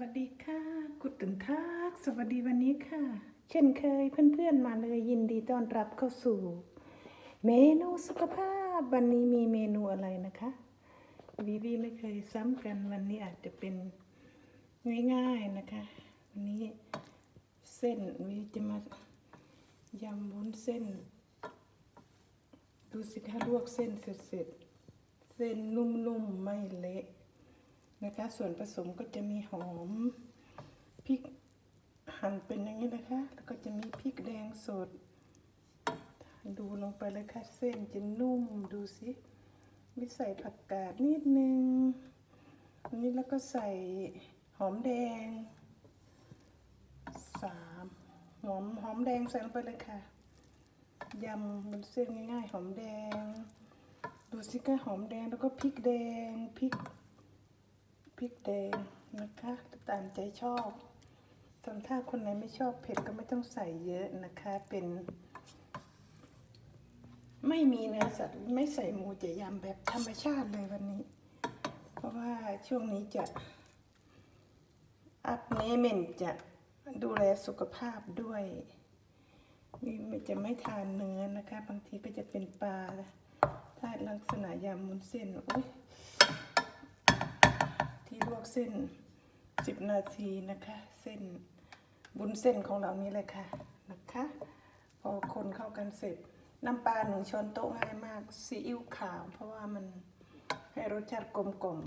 วัสดีค่ะ กุดตึงทัก สวัสดีวันนี้ค่ะ เช่นเคยเพื่อนๆมาเลยยินดีต้อนรับเข้าสู่ เมนูสุขภาพ วันนี้มีเมนูอะไรนะคะวีวีไม่เคยซ้ำกันวันนี้อาจจะเป็นง่ายๆนะคะ วันนี้เส้นวีจะมายำวุ้นเส้น ดูสิคะลวกเส้นเสร็จๆเส้นนุ่มๆไม่เละ นะคะ ส่วนผสมก็จะมีหอมพริกหั่นเป็นอย่างนี้นะคะ แล้วก็จะมีพริกแดงสด ดูลงไปเลยค่ะ เส้นจะนุ่มดูสิมีใส่ผักกาดนิดนึงอันนี้แล้วก็ใส่หอมแดงสามหอมหอมแดงใส่ลงไปเลยค่ะยำบนเส้นง่ายๆ หอมแดง ดูสิคะหอมแดงแล้วก็พริกแดงพริก พริกแดงนะคะตามใจชอบส่วนถ้าคนไหนไม่ชอบเผ็ดก็ไม่ต้องใส่เยอะนะคะเป็น ไม่มีเนื้อสัตว์ไม่ใส่หมูจะยำแบบธรรมชาติเลยวันนี้ เพราะว่าช่วงนี้จะอัพเนเมนจะดูแลสุขภาพด้วยมันจะไม่ทานเนื้อนะคะ บางทีก็จะเป็นปลาถ้าลักษณะยำมุนเส้นอุ้ย ลวกเส้น10นาทีนะคะ เส้นบุญเส้นของเรานี้เลยค่ะนะคะ พอคนเข้ากันเสร็จ น้ำปลาหนึ่งช้อนโต๊ะง่ายมากซีอิ๊วขาว เพราะว่ามันให้รสชาติกลมกล่อม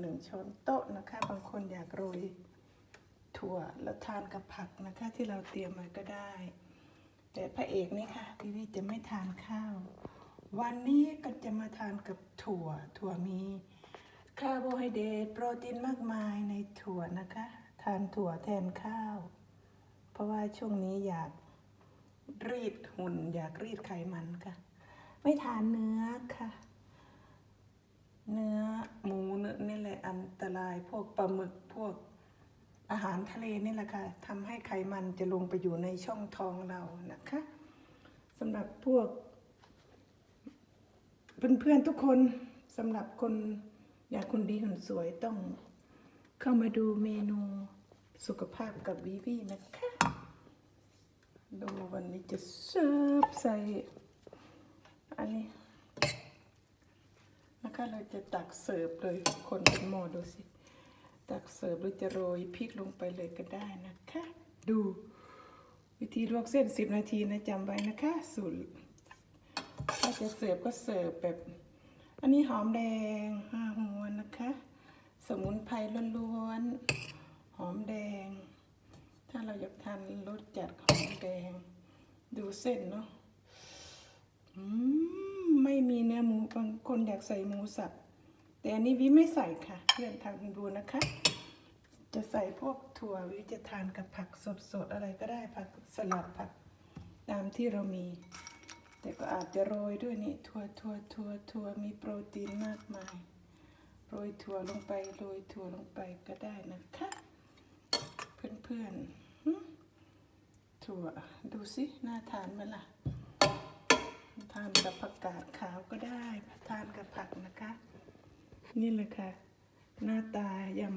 หนึ่งช้อนโต๊ะนะคะ บางคนอยากโรยถั่วแล้วทานกับผักนะคะที่เราเตรียมมาก็ได้ แต่พระเอกนี่ค่ะพี่วิจะไม่ทานข้าว วันนี้ก็จะมาทานกับถั่วถั่วมี คาร์โบไฮเดรตโปรตีนมากมายในถั่วนะคะ ทานถั่วแทนข้าว เพราะว่าช่วงนี้อยากรีดหุ่น อยากรีดไขมันค่ะ ไม่ทานเนื้อค่ะ เนื้อหมูเนื้อนี่แหละอันตรายพวกปลาหมึกพวกอาหารทะเลนี่แหละค่ะทำให้ไขมันจะลงไปอยู่ในช่องท้องเรานะคะสำหรับพวก เพื่อนๆทุกคนสำหรับคน อยากคุณดีหุ่นสวยต้องเข้ามาดูเมนูสุขภาพกับวีวีนะคะ ดูวันนี้จะเสิร์ฟใส่ อันนี้นะคะเราจะตักเสิร์ฟเลยคนเป็นหม้อดูสิ ตักเสิร์ฟหรือจะโรยพริกลงไปเลยก็ได้นะคะ ดูวิธีลวกเส้น 10 นาทีนะจำไว้นะคะสูตรถ้าจะเสิร์ฟก็เสิร์ฟแบบ อันนี้หอมแดงห้าหัวนะคะ สมุนไพรล้วนๆ หอมแดง ถ้าเราอยากทานรสจัดหอมแดง ดูเส้นเนาะมไม่มีเนื้อหมูบางคนอยากใส่หมูสับ แต่อันนี้วิไม่ใส่ค่ะ เพื่อนทานดูนะคะ จะใส่พวกถั่ววิจะทานกับผักสดๆ อะไรก็ได้ผักสลัดผักตามที่เรามี แต่ก็อาจจะโรยด้วยนี่ถั่วถั่วถั่วถั่วมีโปรตีนมากมาย โรยถั่วลงไปโรยถั่วลงไปก็ได้นะคะ เพื่อนๆถั่วดูสิน่าทานไหมล่ะทานกับผักกาดขาวก็ได้ทานกับผักนะคะ นี่เลยค่ะ หน้าตายำ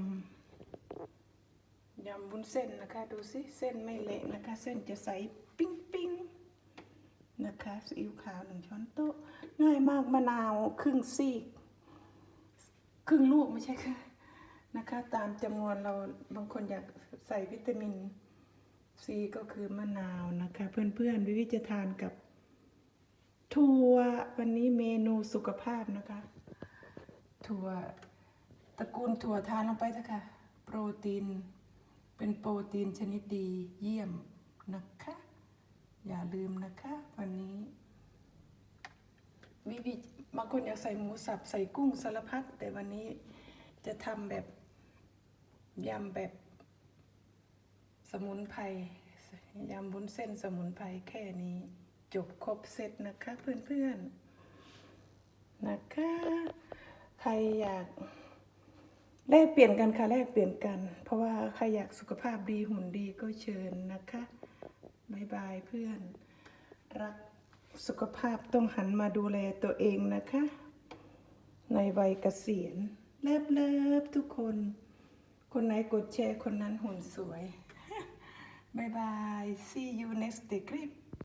ยำวุ้นเส้นนะคะ ดูสิเส้นไม่เละนะคะ เส้นจะใสปิ้ง นะคะซีอิ๊วขาวหนึ่งช้อนโต๊ะ ง่ายมากมะนาวครึ่งซีก ครึ่งลูกไม่ใช่ค่ะนะคะ ตามจำนวนเราบางคนอยากใส่วิตามินซีก็คือมะนาวนะคะ เพื่อนๆวิวิจะทานกับถั่ววันนี้เมนูสุขภาพนะคะ ถั่วตระกูลถั่วทานลงไปเถอะค่ะ โปรตีน เป็นโปรตีนชนิดดีเยี่ยมนะคะ อย่าลืมนะคะ วันนี้วิวิบางคนอยากใส่หมูสับใส่กุ้งสารพัดแต่วันนี้จะทำแบบยำแบบสมุนไพรยำบุ้นเส้นสมุนไพรแค่นี้ จบครบเสร็จนะคะเพื่อนๆนะคะ ใครอยากแลกเปลี่ยนกันค่ะแลกเปลี่ยนกัน เพราะว่าใครอยากสุขภาพดีหุ่นดีก็เชิญนะคะ บายบายเพื่อน รักสุขภาพต้องหันมาดูแลตัวเองนะคะ ในวัยเกษียณเลิฟเลิฟทุกคน คนไหนกดแชร์คนนั้นหุ่นสวยบายบาย see you next clip